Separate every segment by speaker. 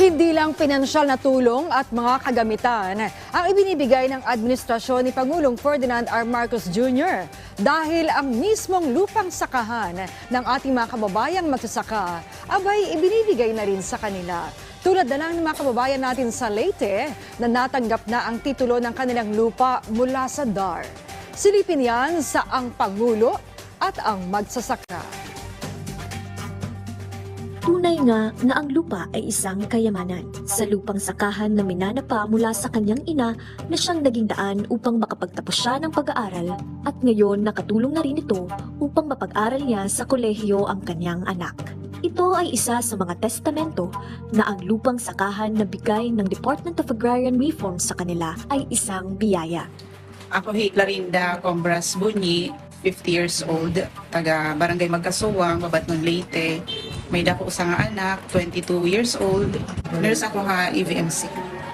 Speaker 1: Hindi lang pinansyal na tulong at mga kagamitan ang ibinibigay ng administrasyon ni Pangulong Ferdinand R. Marcos Jr. dahil ang mismong lupang sakahan ng ating mga kababayang magsasaka abay ibinibigay na rin sa kanila. Tulad na lang ng mga kababayan natin sa Leyte na natanggap na ang titulo ng kanilang lupa mula sa DAR. Silipin yan sa ang Pangulo at ang magsasaka.
Speaker 2: Tunay nga na ang lupa ay isang kayamanan. Sa lupang sakahan na minanapa mula sa kanyang ina na siyang naging daan upang makapagtapos siya ng pag-aaral at ngayon nakatulong na rin ito upang mapag-aral niya sa kolehiyo ang kanyang anak. Ito ay isa sa mga testamento na ang lupang sakahan na bigay ng Department of Agrarian Reform sa kanila ay isang biyaya.
Speaker 3: Ako hi Clarinda Combras Bunyi, 50 years old, taga Barangay Magkasuwang, Babatnon Leyte. May dako usa nga anak, 22 years old. Nurse ako ha EVMC.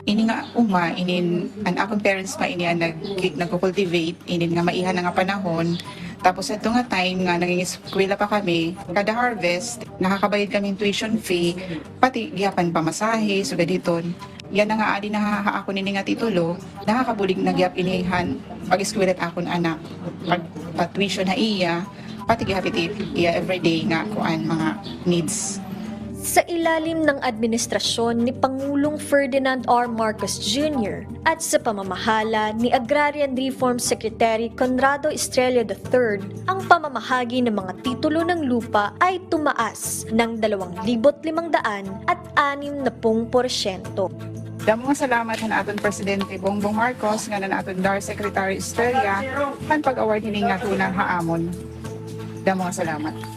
Speaker 3: Ini nga uma, inin, an akong parents pa ini nag, nagko-cultivate, inin nga maihan na nga panahon. Tapos ito nga time nga naging eskwela pa kami, kada harvest, nakakabayad kami tuition fee, pati giyapan pamasahe, so gaditon. Yan na nga adi na ako nini nga titulo, nakakabulig na gyap inihan pag eskwela't akon anak. Pag, pag tuition na iya, pati gihapit iya everyday nga kuan mga needs.
Speaker 2: Sa ilalim ng administrasyon ni Pangulong Ferdinand R. Marcos Jr. at sa pamamahala ni Agrarian Reform Secretary Conrado Estrella III, ang pamamahagi ng mga titulo ng lupa ay tumaas ng 2,500 at 60%.
Speaker 3: Damo nga salamat na aton Presidente Bongbong Marcos nga na aton DAR Secretary Estrella man pag-award hini nga tunang haamon. Damo salamat.